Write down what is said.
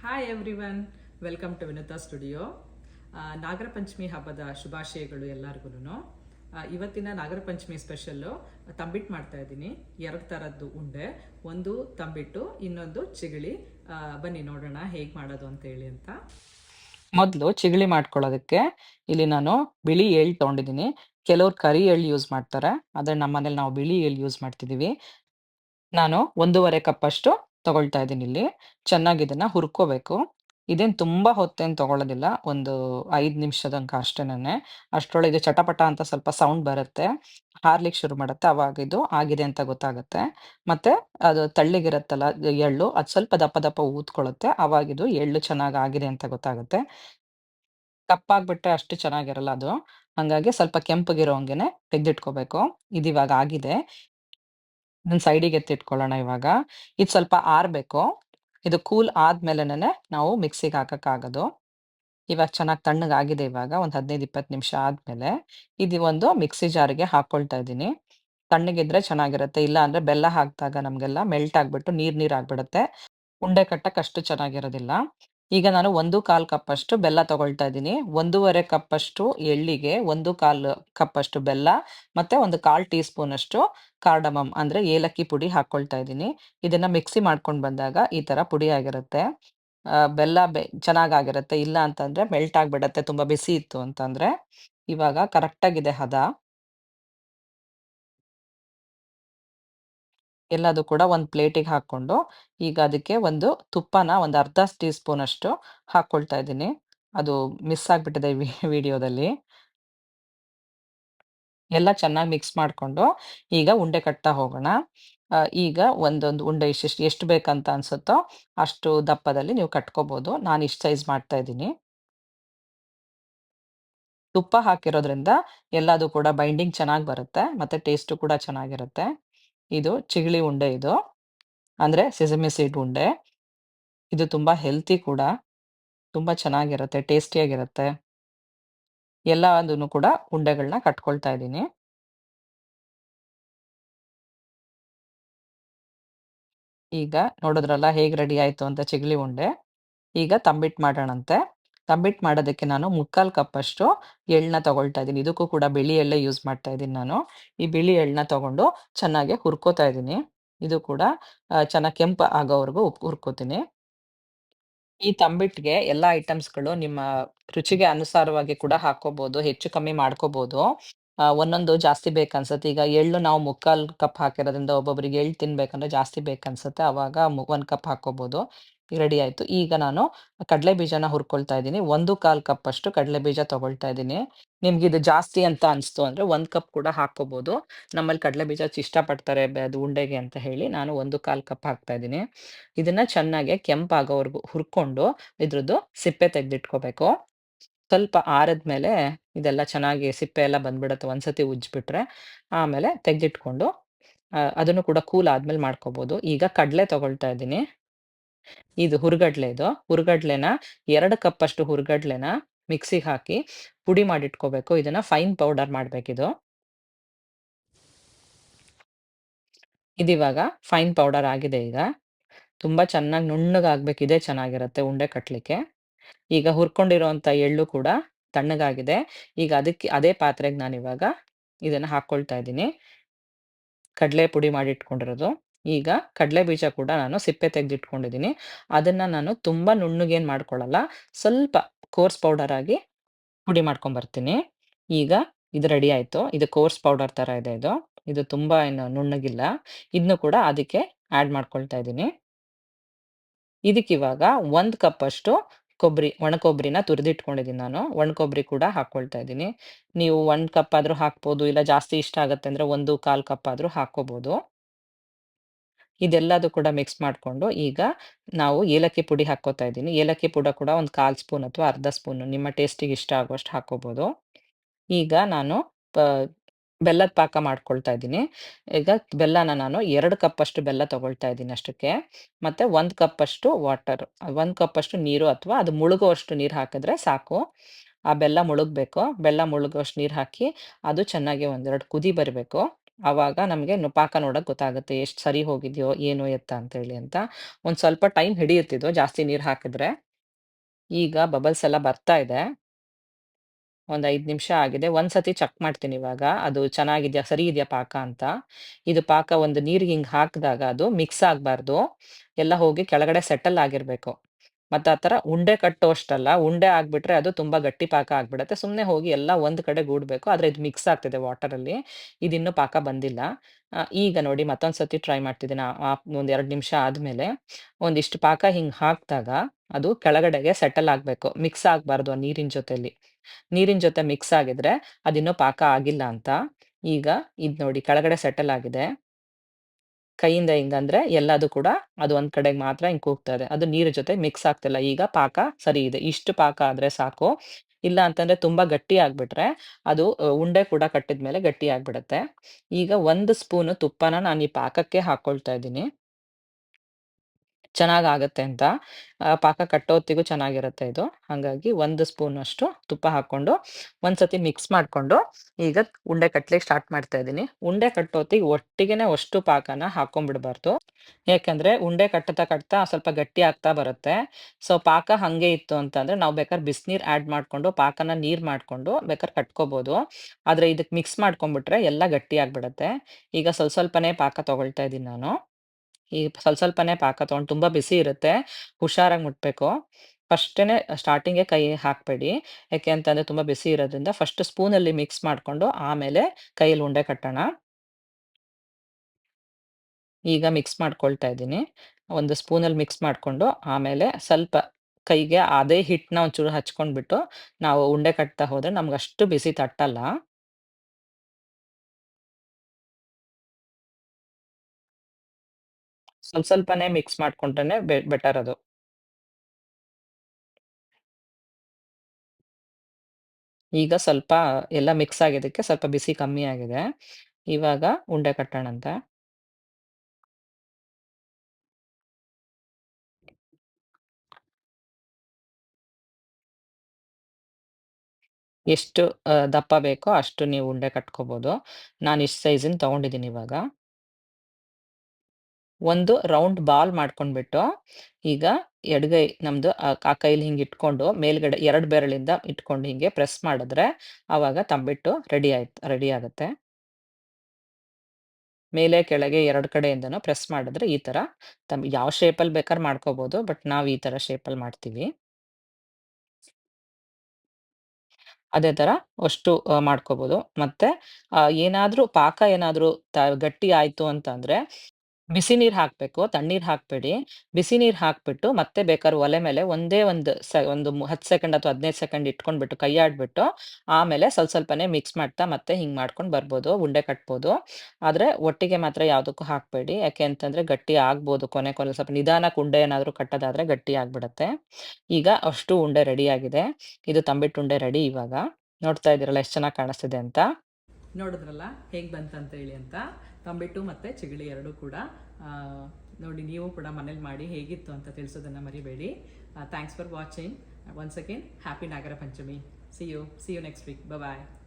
Hi everyone welcome to Vinuta studio Nagara Panchami ಹಬ್ಬದ ಶುಭಾಶಯಗಳು ಎಲ್ಲರಿಗೂ ಇವತ್ತಿನ ನಾಗರ ಪಂಚಮಿ ಸ್ಪೆಷಲ್ಲು ತಂಬಿಟ್ಟು ಮಾಡ್ತಾ ಇದ್ದೀನಿ. ಎರಡು ಥರದ್ದು ಉಂಡೆ, ಒಂದು ತಂಬಿಟ್ಟು, ಇನ್ನೊಂದು ಚಿಗಳಿ. ಬನ್ನಿ ನೋಡೋಣ ಹೇಗೆ ಮಾಡೋದು ಅಂತ ಹೇಳಿ ಅಂತ. ಮೊದಲು ಚಿಗಳಿ ಮಾಡ್ಕೊಳ್ಳೋದಕ್ಕೆ ಇಲ್ಲಿ ನಾನು ಬಿಳಿ ಎಳ್ಳು ತೊಗೊಂಡಿದ್ದೀನಿ. ಕೆಲವ್ರು ಕರಿ ಎಳ್ಳು ಯೂಸ್ ಮಾಡ್ತಾರೆ. ಆದರೆ ನಮ್ಮ ಮನೇಲಿ ನಾವು ಬಿಳಿ ಎಳ್ಳು ಯೂಸ್ ಮಾಡ್ತಿದ್ದೀವಿ. ನಾನು ಒಂದೂವರೆ ಕಪ್ಪಷ್ಟು ತಗೊಳ್ತಾ ಇದ್ದೀನಿ ಇಲ್ಲಿ. ಚೆನ್ನಾಗಿ ಇದನ್ನ ಹುರ್ಕೋಬೇಕು. ಇದೇನು ತುಂಬ ಹೊತ್ತೇನು ತಗೊಳ್ಳೋದಿಲ್ಲ ಒಂದು ಐದು ನಿಮಿಷದಂಕ ಅಷ್ಟೇನೆ ಅಷ್ಟರೊಳಗೆ ಚಟಪಟ ಅಂತ ಸ್ವಲ್ಪ ಸೌಂಡ್ ಬರುತ್ತೆ. ಹಾರ್ಲಿಕ್ಕೆ ಶುರು ಮಾಡುತ್ತೆ. ಅವಾಗ ಇದು ಆಗಿದೆ ಅಂತ ಗೊತ್ತಾಗುತ್ತೆ. ಮತ್ತೆ ಅದು ತಳ್ಳಿಗಿರುತ್ತಲ್ಲ ಎಳ್ಳು, ಅದು ಸ್ವಲ್ಪ ದಪ್ಪ ದಪ್ಪ ಊದ್ಕೊಳ್ಳುತ್ತೆ ಅವಾಗ ಇದು ಎಳ್ಳು ಚೆನ್ನಾಗಿ ಆಗಿದೆ ಅಂತ ಗೊತ್ತಾಗುತ್ತೆ. ಕಪ್ಪಾಗ್ಬಿಟ್ರೆ ಅಷ್ಟು ಚೆನ್ನಾಗಿರಲ್ಲ ಅದು. ಹಂಗಾಗಿ ಸ್ವಲ್ಪ ಕೆಂಪಗಿರೋ ಹಂಗೆನೆ ತೆಗೆದಿಟ್ಕೋಬೇಕು. ಇದು ಇವಾಗ ಆಗಿದೆ. ಇದನ್ನ ಸೈಡಿಗೆ ಎತ್ತಿಟ್ಕೊಳ್ಳೋಣ ಇವಾಗ. ಇದು ಸ್ವಲ್ಪ ಆರ್ಬೇಕು. ಇದು ಕೂಲ್ ಆದ್ಮೇಲೆನೆ ನಾವು ಮಿಕ್ಸಿಗೆ ಹಾಕಕ್ಕಾಗೋದು. ಇವಾಗ ಚೆನ್ನಾಗಿ ತಣ್ಣಗಾಗಿದೆ ಇವಾಗ, ಒಂದು ಹದಿನೈದು ಇಪ್ಪತ್ತು ನಿಮಿಷ ಆದ್ಮೇಲೆ ಇದು ಒಂದು ಮಿಕ್ಸಿ ಜಾರಿಗೆ ಹಾಕೊಳ್ತಾ ಇದ್ದೀನಿ. ತಣ್ಣಗಿದ್ರೆ ಚೆನ್ನಾಗಿರುತ್ತೆ, ಇಲ್ಲ ಅಂದ್ರೆ ಬೆಲ್ಲ ಹಾಕಿದಾಗ ನಮಗೆಲ್ಲ ಮೆಲ್ಟ್ ಆಗ್ಬಿಟ್ಟು ನೀರ್ ನೀರ್ ಆಗ್ಬಿಡುತ್ತೆ. ಉಂಡೆ ಕಟ್ಟಕ್ಕೆ ಅಷ್ಟು ಚೆನ್ನಾಗಿರೋದಿಲ್ಲ. ಈಗ ನಾನು ಒಂದು ಕಾಲು ಕಪ್ಪಷ್ಟು ಬೆಲ್ಲ ತಗೊಳ್ತಾ ಇದ್ದೀನಿ. ಒಂದೂವರೆ ಕಪ್ಪಷ್ಟು ಎಳ್ಳಿಗೆ, ಒಂದು ಕಾಲು ಕಪ್ಪಷ್ಟು ಬೆಲ್ಲ, ಮತ್ತೆ ಒಂದು ಕಾಲು ಟೀ ಸ್ಪೂನಷ್ಟು ಕಾರ್ಡಮಮ್, ಅಂದ್ರೆ ಏಲಕ್ಕಿ ಪುಡಿ ಹಾಕ್ಕೊಳ್ತಾ ಇದ್ದೀನಿ. ಇದನ್ನ ಮಿಕ್ಸಿ ಮಾಡ್ಕೊಂಡು ಬಂದಾಗ ಈ ತರ ಪುಡಿ ಆಗಿರುತ್ತೆ. ಬೆಲ್ಲ ಬೆ, ಚೆನ್ನಾಗಾಗಿರುತ್ತೆ. ಇಲ್ಲ ಅಂತಂದ್ರೆ ಮೆಲ್ಟ್ ಆಗಿಬಿಡತ್ತೆ, ತುಂಬಾ ಬಿಸಿ ಇತ್ತು ಅಂತಂದ್ರೆ. ಇವಾಗ ಕರೆಕ್ಟಾಗಿದೆ ಹದ. ಎಲ್ಲದು ಕೂಡ ಒಂದು ಪ್ಲೇಟಿಗೆ ಹಾಕೊಂಡು ಈಗ ಅದಕ್ಕೆ ಒಂದು ತುಪ್ಪನ ಒಂದು ಅರ್ಧ ಟೀ ಸ್ಪೂನ್ ಅಷ್ಟು ಹಾಕ್ಕೊಳ್ತಾ ಇದ್ದೀನಿ. ಅದು ಮಿಸ್ ಆಗ್ಬಿಟ್ಟಿದೆ ವಿಡಿಯೋದಲ್ಲಿ. ಎಲ್ಲ ಚೆನ್ನಾಗಿ ಮಿಕ್ಸ್ ಮಾಡ್ಕೊಂಡು ಈಗ ಉಂಡೆ ಕಟ್ತಾ ಹೋಗೋಣ. ಈಗ ಒಂದೊಂದು ಉಂಡೆ ಇಷ್ಟಿಷ್ಟು, ಎಷ್ಟು ಬೇಕಂತ ಅನ್ಸುತ್ತೋ ಅಷ್ಟು ದಪ್ಪದಲ್ಲಿ ನೀವು ಕಟ್ಕೋಬಹುದು ನಾನು ಇಷ್ಟು ಸೈಜ್ ಮಾಡ್ತಾ ಇದ್ದೀನಿ. ತುಪ್ಪ ಹಾಕಿರೋದ್ರಿಂದ ಎಲ್ಲದು ಕೂಡ ಬೈಂಡಿಂಗ್ ಚೆನ್ನಾಗಿ ಬರುತ್ತೆ, ಮತ್ತೆ ಟೇಸ್ಟು ಕೂಡ ಚೆನ್ನಾಗಿರುತ್ತೆ. ಇದು ಚಿಗಳಿ ಉಂಡೆ ಇದು. ಅಂದ್ರೆ ಸೆಸಮಿ ಸೀಡ್ ಉಂಡೆ. ಇದು ತುಂಬಾ ಹೆಲ್ತಿ ಕೂಡ. ತುಂಬಾ ಚೆನ್ನಾಗಿರುತ್ತೆ ಟೇಸ್ಟಿಯಾಗಿರುತ್ತೆ ಎಲ್ಲದನ್ನು ಕೂಡ ಉಂಡೆಗಳನ್ನ ಕಟ್ಕೊಳ್ತಾ ಇದ್ದೀನಿ. ಈಗ ನೋಡಿದ್ರಲ್ಲ ಹೇಗೆ ರೆಡಿ ಆಯ್ತು ಅಂತ ಚಿಗಳಿ ಉಂಡೆ. ಈಗ ತಂಬಿಟ್ಟು ಮಾಡೋಣಂತೆ. ತಂಬಿಟ್ಟು ಮಾಡೋದಕ್ಕೆ ನಾನು ಮುಕ್ಕಾಲು ಕಪ್ಪಷ್ಟು ಎಳ್ಳನ್ನ ತಗೊಳ್ತಾ ಇದ್ದೀನಿ. ಇದಕ್ಕೂ ಕೂಡ ಬಿಳಿ ಎಳ್ಳೆ ಯೂಸ್ ಮಾಡ್ತಾ ಇದ್ದೀನಿ ನಾನು. ಈ ಬಿಳಿ ಎಳ್ಳನ್ನ ತಗೊಂಡು ಚೆನ್ನಾಗಿ ಹುರ್ಕೋತಾ ಇದ್ದೀನಿ. ಇದು ಕೂಡ ಚೆನ್ನಾಗಿ ಕೆಂಪು ಆಗೋವರೆಗೂ ಹುರ್ಕೋತೀನಿ. ಈ ತಂಬಿಟ್ಟಿಗೆ ಎಲ್ಲ ಐಟಮ್ಸ್ಗಳು ನಿಮ್ಮ ರುಚಿಗೆ ಅನುಸಾರವಾಗಿ ಕೂಡ ಹಾಕೋಬಹುದು ಹೆಚ್ಚು ಕಮ್ಮಿ ಮಾಡ್ಕೋಬಹುದು ಒಂದೊಂದು ಜಾಸ್ತಿ ಬೇಕನ್ಸುತ್ತೆ. ಈಗ ಎಳ್ಳು ನಾವು ಮುಕ್ಕಾಲ್ ಕಪ್ ಹಾಕಿರೋದ್ರಿಂದ ಒಬ್ಬೊಬ್ಬರಿಗೆ ಎಳ್ಳು ತಿನ್ಬೇಕಂದ್ರೆ ಜಾಸ್ತಿ ಬೇಕನ್ಸುತ್ತೆ. ಅವಾಗ ಒಂದ್ ಕಪ್ ಹಾಕೋಬಹುದು ರೆಡಿ ಆಯಿತು. ಈಗ ನಾನು ಕಡಲೆ ಬೀಜನ ಹುರ್ಕೊಳ್ತಾ ಇದ್ದೀನಿ. ಒಂದು ಕಾಲು ಕಪ್ ಅಷ್ಟು ಕಡಲೆ ಬೀಜ ತಗೊಳ್ತಾ ಇದ್ದೀನಿ. ನಿಮ್ಗೆ ಇದು ಜಾಸ್ತಿ ಅಂತ ಅನಿಸ್ತು ಅಂದ್ರೆ ಒಂದು ಕಪ್ ಕೂಡ ಹಾಕೋಬಹುದು ನಮ್ಮಲ್ಲಿ ಕಡಲೆ ಬೀಜ ಇಷ್ಟಪಡ್ತಾರೆ ಅದು ಉಂಡೆಗೆ ಅಂತ ಹೇಳಿ ನಾನು ಒಂದು ಕಾಲು ಕಪ್ ಹಾಕ್ತಾ ಇದ್ದೀನಿ. ಇದನ್ನ ಚೆನ್ನಾಗಿ ಕೆಂಪಾಗೋವರೆಗೂ ಹುರ್ಕೊಂಡು ಇದ್ರದ್ದು ಸಿಪ್ಪೆ ತೆಗೆದಿಟ್ಕೋಬೇಕು. ಸ್ವಲ್ಪ ಆರದ್ಮೇಲೆ ಇದೆಲ್ಲ ಚೆನ್ನಾಗಿ ಸಿಪ್ಪೆ ಎಲ್ಲ ಬಂದ್ಬಿಡುತ್ತೆ ಒಂದ್ಸತಿ ಉಜ್ಜಿಬಿಟ್ರೆ ಆಮೇಲೆ ತೆಗೆದಿಟ್ಕೊಂಡು ಅದನ್ನು ಕೂಡ ಕೂಲ್ ಆದ್ಮೇಲೆ ಮಾಡ್ಕೋಬಹುದು ಈಗ ಕಡಲೆ ತಗೊಳ್ತಾ ಇದ್ದೀನಿ. ಇದು ಹುರ್ಗಡ್ಲೆ ಇದು ಹುರ್ಗಡ್ಲೆನ ಎರಡು ಕಪ್ ಅಷ್ಟು ಹುರ್ಗಡ್ಲೆನ ಮಿಕ್ಸಿಗೆ ಹಾಕಿ ಪುಡಿ ಮಾಡಿಟ್ಕೋಬೇಕು. ಇದನ್ನ ಫೈನ್ ಪೌಡರ್ ಮಾಡ್ಬೇಕಿದು. ಇದಿವಾಗ ಫೈನ್ ಪೌಡರ್ ಆಗಿದೆ ಈಗ. ತುಂಬಾ ಚೆನ್ನಾಗಿ ನುಣ್ಣಗಾಗ್ಬೇಕು. ಇದೇ ಚೆನ್ನಾಗಿರುತ್ತೆ ಉಂಡೆ ಕಟ್ಲಿಕ್ಕೆ. ಈಗ ಹುರ್ಕೊಂಡಿರೋಂಥ ಎಳ್ಳು ಕೂಡ ತಣ್ಣಗಾಗಿದೆ. ಈಗ ಅದಕ್ಕೆ, ಅದೇ ಪಾತ್ರೆಗೆ ನಾನಿವಾಗ ಇದನ್ನ ಹಾಕೊಳ್ತಾ ಇದ್ದೀನಿ. ಕಡಲೆ ಪುಡಿ ಮಾಡಿ ಇಟ್ಕೊಂಡಿರೋದು ಈಗ ಕಡಲೆ ಬೀಜ ಕೂಡ ನಾನು ಸಿಪ್ಪೆ ತೆಗೆದಿಟ್ಕೊಂಡಿದ್ದೀನಿ. ಅದನ್ನು ನಾನು ತುಂಬ ನುಣ್ಣಗೇನು ಮಾಡ್ಕೊಳ್ಳಲ್ಲ ಸ್ವಲ್ಪ ಕೋರ್ಸ್ ಪೌಡರ್ ಆಗಿ ಪುಡಿ ಮಾಡ್ಕೊಂಬರ್ತೀನಿ. ಈಗ ಇದು ರೆಡಿ ಆಯಿತು. ಇದು ಕೋರ್ಸ್ ಪೌಡರ್ ಥರ ಇದೆ ಇದು. ಇದು ತುಂಬ ಏನು ನುಣ್ಣಗಿಲ್ಲ. ಇದನ್ನು ಕೂಡ ಅದಕ್ಕೆ ಆ್ಯಡ್ ಮಾಡ್ಕೊಳ್ತಾ ಇದ್ದೀನಿ. ಇದಕ್ಕಿವಾಗ ಒಂದು ಕಪ್ಪಷ್ಟು ಕೊಬ್ಬರಿ ಒಣ ಕೊಬ್ಬರಿನ ತುರಿದಿಟ್ಕೊಂಡಿದ್ದೀನಿ ನಾನು. ಒಣ ಕೊಬ್ಬರಿ ಕೂಡ ಹಾಕ್ಕೊಳ್ತಾ ಇದ್ದೀನಿ. ನೀವು ಒಂದು ಕಪ್ ಆದರೂ ಹಾಕ್ಬೋದು, ಇಲ್ಲ ಜಾಸ್ತಿ ಇಷ್ಟ ಆಗುತ್ತೆ ಅಂದರೆ ಒಂದು ಕಾಲು ಕಪ್ ಆದರೂ ಹಾಕೋಬಹುದು ಇದೆಲ್ಲದು ಕೂಡ ಮಿಕ್ಸ್ ಮಾಡಿಕೊಂಡು ಈಗ ನಾವು ಏಲಕ್ಕಿ ಪುಡಿ ಹಾಕೋತಾ ಇದ್ದೀನಿ. ಏಲಕ್ಕಿ ಪುಡ ಕೂಡ ಒಂದು ಕಾಲು ಸ್ಪೂನ್ ಅಥವಾ ಅರ್ಧ ಸ್ಪೂನು ನಿಮ್ಮ ಟೇಸ್ಟಿಗೆ ಇಷ್ಟ ಆಗುವಷ್ಟು ಹಾಕೋಬೋದು ಈಗ ನಾನು ಬೆಲ್ಲದ ಪಾಕ ಮಾಡ್ಕೊಳ್ತಾ ಇದ್ದೀನಿ. ಈಗ ಬೆಲ್ಲನ ನಾನು ಎರಡು ಕಪ್ ಅಷ್ಟು ಬೆಲ್ಲ ತಗೊಳ್ತಾ ಇದ್ದೀನಿ ಅಷ್ಟಕ್ಕೆ. ಮತ್ತೆ ಒಂದು ಕಪ್ ಅಷ್ಟು ವಾಟರ್ ಒಂದು ಕಪ್ ಅಷ್ಟು ನೀರು ಅಥವಾ ಅದು ಮುಳುಗುವಷ್ಟು ನೀರು ಹಾಕಿದ್ರೆ ಸಾಕು. ಆ ಬೆಲ್ಲ ಮುಳುಗಬೇಕು. ಬೆಲ್ಲ ಮುಳುಗುವಷ್ಟು ನೀರು ಹಾಕಿ ಅದು ಚೆನ್ನಾಗಿ ಒಂದೆರಡು ಕುದಿ ಬರಬೇಕು. ಆವಾಗ ನಮಗೆ ಪಾಕ ನೋಡೋಕೆ ಗೊತ್ತಾಗುತ್ತೆ, ಎಷ್ಟು ಸರಿ ಹೋಗಿದೆಯೋ, ಏನು ಎತ್ತ ಅಂತೇಳಿ ಅಂತ. ಒಂದು ಸ್ವಲ್ಪ ಟೈಮ್ ಹಿಡಿಯುತ್ತಿದ್ದು ಜಾಸ್ತಿ ನೀರು ಹಾಕಿದ್ರೆ. ಈಗ ಬಬಲ್ಸ್ ಎಲ್ಲ ಬರ್ತಾ ಇದೆ. ಒಂದು ಐದು ನಿಮಿಷ ಆಗಿದೆ, ಒಂದ್ಸತಿ ಚೆಕ್ ಮಾಡ್ತೀನಿ ಇವಾಗ, ಅದು ಚೆನ್ನಾಗಿದೆಯಾ, ಸರಿ ಇದೆಯಾ ಪಾಕ ಅಂತ. ಇದು ಪಾಕ ಒಂದು ನೀರಿಗೆ ಹಿಂಗೆ ಹಾಕಿದಾಗ ಅದು ಮಿಕ್ಸ್ ಆಗಬಾರ್ದು. ಎಲ್ಲ ಹೋಗಿ ಕೆಳಗಡೆ ಸೆಟಲ್ ಆಗಿರಬೇಕು. ಮತ್ತು ಆ ಥರ ಉಂಡೆ ಕಟ್ಟೋಷ್ಟಲ್ಲ ಉಂಡೆ ಆಗಿಬಿಟ್ರೆ ಅದು ತುಂಬ ಗಟ್ಟಿ ಪಾಕ ಆಗಿಬಿಡುತ್ತೆ. ಸುಮ್ಮನೆ ಹೋಗಿ ಎಲ್ಲ ಒಂದು ಕಡೆ ಗೂಡಬೇಕು ಆದರೆ ಇದು ಮಿಕ್ಸ್ ಆಗ್ತಿದೆ ವಾಟರಲ್ಲಿ. ಇದಿನ್ನೂ ಪಾಕ ಬಂದಿಲ್ಲ. ಆ, ಈಗ ನೋಡಿ ಮತ್ತೊಂದು ಸತಿ ಟ್ರೈ ಮಾಡ್ತಿದ್ದೀನಿ ಒಂದು ಎರಡು ನಿಮಿಷ ಆದಮೇಲೆ. ಒಂದಿಷ್ಟು ಪಾಕ ಹಿಂಗೆ ಹಾಕಿದಾಗ ಅದು ಕೆಳಗಡೆಗೆ ಸೆಟಲ್ ಆಗಬೇಕು. ಮಿಕ್ಸ್ ಆಗಬಾರ್ದು ಆ ನೀರಿನ ಜೊತೆಲಿ. ನೀರಿನ ಜೊತೆ ಮಿಕ್ಸ್ ಆಗಿದ್ರೆ ಅದಿನ್ನೂ ಪಾಕ ಆಗಿಲ್ಲ ಅಂತ. ಈಗ ಇದು ನೋಡಿ ಕೆಳಗಡೆ ಸೆಟಲ್ ಆಗಿದೆ. ಕೈಯಿಂದ ಹಿಂಗಂದ್ರೆ ಎಲ್ಲದು ಕೂಡ ಅದು ಒಂದ್ ಕಡೆಗೆ ಮಾತ್ರ ಹಿಂಗ್ ಕೂಗ್ತಾ ಇದೆ. ಅದು ನೀರ್ ಜೊತೆ ಮಿಕ್ಸ್ ಆಗ್ತಿಲ್ಲ. ಈಗ ಪಾಕ ಸರಿ ಇದೆ. ಇಷ್ಟು ಪಾಕ ಆದ್ರೆ ಸಾಕು. ಇಲ್ಲ ಅಂತಂದ್ರೆ ತುಂಬಾ ಗಟ್ಟಿ ಆಗ್ಬಿಟ್ರೆ ಅದು ಉಂಡೆ ಕೂಡ ಕಟ್ಟಿದ್ಮೇಲೆ ಗಟ್ಟಿ ಆಗ್ಬಿಡತ್ತೆ. ಈಗ ಒಂದು ಸ್ಪೂನ್ ತುಪ್ಪನ ನಾನು ಈ ಪಾಕಕ್ಕೆ ಹಾಕೊಳ್ತಾ ಇದ್ದೀನಿ. ಚೆನ್ನಾಗಾಗತ್ತೆ ಅಂತ. ಆ ಪಾಕ ಕಟ್ಟೋ ಹೊತ್ತಿಗೂ ಚೆನ್ನಾಗಿರುತ್ತೆ ಇದು. ಹಾಗಾಗಿ 1 ಸ್ಪೂನಷ್ಟು ತುಪ್ಪ ಹಾಕ್ಕೊಂಡು, ಒಂದ್ಸತಿ ಮಿಕ್ಸ್ ಮಾಡ್ಕೊಂಡು, ಈಗ ಉಂಡೆ ಕಟ್ಲಿಕ್ಕೆ ಸ್ಟಾರ್ಟ್ ಮಾಡ್ತಾ ಇದ್ದೀನಿ. ಉಂಡೆ ಕಟ್ಟೋ ಒಟ್ಟಿಗೆನೆ ಅಷ್ಟು ಪಾಕನ ಹಾಕೊಂಡ್ಬಿಡ್ಬಾರ್ದು. ಯಾಕಂದ್ರೆ ಉಂಡೆ ಕಟ್ತಾ ಕಟ್ತಾ ಸ್ವಲ್ಪ ಗಟ್ಟಿ ಆಗ್ತಾ ಬರುತ್ತೆ. ಸೊ ಪಾಕ ಹಂಗೆ ಇತ್ತು ಅಂತಂದ್ರೆ ನಾವು ಬೇಕಾದ್ರೆ ಬಿಸಿನೀರು ಆಡ್ ಮಾಡ್ಕೊಂಡು, ಪಾಕನ ನೀರ್ ಮಾಡ್ಕೊಂಡು ಬೇಕಾದ್ರೆ ಕಟ್ಕೋಬೋದು. ಆದ್ರೆ ಇದಕ್ಕೆ ಮಿಕ್ಸ್ ಮಾಡ್ಕೊಂಡ್ಬಿಟ್ರೆ ಎಲ್ಲ ಗಟ್ಟಿ ಆಗ್ಬಿಡತ್ತೆ. ಈಗ ಸ್ವಲ್ಪ ಸ್ವಲ್ಪನೇ ಪಾಕ ತಗೊಳ್ತಾ ಇದ್ದೀನಿ ನಾನು. ಈ ಸ್ವಲ್ಪ ಸ್ವಲ್ಪನೇ ಪಾಕ ತಗೊಂಡು ತುಂಬ ಬಿಸಿ ಇರುತ್ತೆ. ಹುಷಾರಾಗಿ ಮುಟ್ಬೇಕು. ಫಸ್ಟೇ ಸ್ಟಾರ್ಟಿಂಗೆ ಕೈ ಹಾಕಬೇಡಿ ಯಾಕೆ ಅಂತಂದರೆ ತುಂಬ ಬಿಸಿ ಇರೋದ್ರಿಂದ ಫಸ್ಟ್ ಸ್ಪೂನಲ್ಲಿ ಮಿಕ್ಸ್ ಮಾಡಿಕೊಂಡು ಆಮೇಲೆ ಕೈಯಲ್ಲಿ ಉಂಡೆ ಕಟ್ಟೋಣ. ಈಗ ಮಿಕ್ಸ್ ಮಾಡ್ಕೊಳ್ತಾ ಇದ್ದೀನಿ. ಒಂದು ಸ್ಪೂನಲ್ಲಿ ಮಿಕ್ಸ್ ಮಾಡಿಕೊಂಡು ಆಮೇಲೆ ಸ್ವಲ್ಪ ಕೈಗೆ ಅದೇ ಹಿಟ್ಟನ್ನ ಒಂಚೂರು ಹಚ್ಕೊಂಡ್ಬಿಟ್ಟು ನಾವು ಉಂಡೆ ಕಟ್ತಾ ಹೋದರೆ ನಮ್ಗೆ ಅಷ್ಟು ಬಿಸಿ ತಟ್ಟಲ್ಲ. ಸ್ವಲ್ಪ ಸ್ವಲ್ಪನೇ ಮಿಕ್ಸ್ ಮಾಡ್ಕೊಂಡ್ರೇನೆ ಬೆ ಬೆಟರ್ ಅದು. ಈಗ ಸ್ವಲ್ಪ ಎಲ್ಲ ಮಿಕ್ಸ್ ಆಗಿದ್ದಕ್ಕೆ ಸ್ವಲ್ಪ ಬಿಸಿ ಕಮ್ಮಿ ಆಗಿದೆ. ಇವಾಗ ಉಂಡೆ ಕಟ್ಟೋಣಂತೆ. ಎಷ್ಟು ಅ, ದಪ್ಪ ಬೇಕೋ ಅಷ್ಟು ನೀವು ಉಂಡೆ ಕಟ್ಕೋಬೋದು. ನಾನು ಇಷ್ಟು ಸೈಜಿನ ತಗೊಂಡಿದ್ದೀನಿ ಇವಾಗ. ಒಂದು ರೌಂಡ್ ಬಾಲ್ ಮಾಡ್ಕೊಂಡ್ಬಿಟ್ಟು, ಈಗ ಎಡಗೈ ನಮ್ದು ಆ ಕೈಲಿ ಹಿಂಗೆ ಇಟ್ಕೊಂಡು ಮೇಲ್ಗಡೆ ಎರಡು ಬೆರಳಿಂದ ಇಟ್ಕೊಂಡು ಹಿಂಗೆ ಪ್ರೆಸ್ ಮಾಡಿದ್ರೆ ಆವಾಗ ತಂಬಿಟ್ಟು ರೆಡಿ ಆಯ್ತು ರೆಡಿ ಆಗುತ್ತೆ. ಮೇಲೆ ಕೆಳಗೆ ಎರಡು ಕಡೆಯಿಂದನೂ ಪ್ರೆಸ್ ಮಾಡಿದ್ರೆ ಈ ತರ ತಮ್ ಯಾವ ಶೇಪಲ್ಲಿ ಬೇಕಾದ್ರೆ ಮಾಡ್ಕೋಬೋದು. ಬಟ್ ನಾವು ಈ ತರ ಶೇಪಲ್ಲಿ ಮಾಡ್ತೀವಿ. ಅದೇ ತರ ಅಷ್ಟು ಮಾಡ್ಕೋಬಹುದು ಮಾಡ್ಕೋಬೋದು. ಮತ್ತೆ ಏನಾದ್ರೂ ಪಾಕ ಏನಾದ್ರೂ ತ ಗಟ್ಟಿ ಆಯ್ತು ಅಂತಂದ್ರೆ ಬಿಸಿ ನೀರು ಹಾಕ್ಬೇಕು, ತಣ್ಣೀರು ಹಾಕ್ಬೇಡಿ. ಬಿಸಿ ನೀರು ಹಾಕ್ಬಿಟ್ಟು ಮತ್ತೆ ಬೇಕಾದ್ರೆ ಒಲೆ ಮೇಲೆ ಒಂದೇ ಒಂದು ಸ ಒಂದು ಹತ್ತು 10 ಸೆಕೆಂಡ್ ಅಥವಾ 15 ಸೆಕೆಂಡ್ ಇಟ್ಕೊಂಡ್ಬಿಟ್ಟು ಕೈ ಆಡ್ಬಿಟ್ಟು, ಆಮೇಲೆ ಸ್ವಲ್ಪ ಸ್ವಲ್ಪನೇ ಮಿಕ್ಸ್ ಮಾಡ್ತಾ ಮತ್ತೆ ಹಿಂಗ್ ಮಾಡ್ಕೊಂಡು ಬರ್ಬೋದು, ಉಂಡೆ ಕಟ್ಬೋದು. ಆದ್ರೆ ಒಟ್ಟಿಗೆ ಮಾತ್ರ ಯಾವುದಕ್ಕೂ ಹಾಕ್ಬೇಡಿ. ಯಾಕೆ ಅಂತಂದ್ರೆ ಗಟ್ಟಿ ಆಗ್ಬೋದು ಕೊನೆ ಕೊನೆ ಸ್ವಲ್ಪ ನಿಧಾನಕ್ಕೆ ಉಂಡೆ ಏನಾದರೂ ಕಟ್ಟೋದಾದ್ರೆ ಗಟ್ಟಿ ಆಗ್ಬಿಡತ್ತೆ. ಈಗ ಅಷ್ಟು ಉಂಡೆ ರೆಡಿ ಆಗಿದೆ. ಇದು ತಂಬಿಟ್ಟು ಉಂಡೆ ರೆಡಿ ಇವಾಗ. ನೋಡ್ತಾ ಇದ್ದೀರಲ್ಲ ಎಷ್ಟು ಚೆನ್ನಾಗಿ ಕಾಣಿಸ್ತಿದೆ ಅಂತ. ನೋಡಿದ್ರಲ್ಲ? ಹೇಗೆ ಬಂತಂತ ಹೇಳಿ ಅಂತ. ತಂಬಿಟ್ಟು ಮತ್ತು ಚಿಗಳಿ ಎರಡೂ ಕೂಡ ನೋಡಿ ನೀವು ಕೂಡ ಮನೇಲಿ ಮಾಡಿ ಹೇಗಿತ್ತು ಅಂತ ತಿಳಿಸೋದನ್ನು ಮರಿಬೇಡಿ. Thanks for watching once again happy Nagara Panchami see you see you next week bye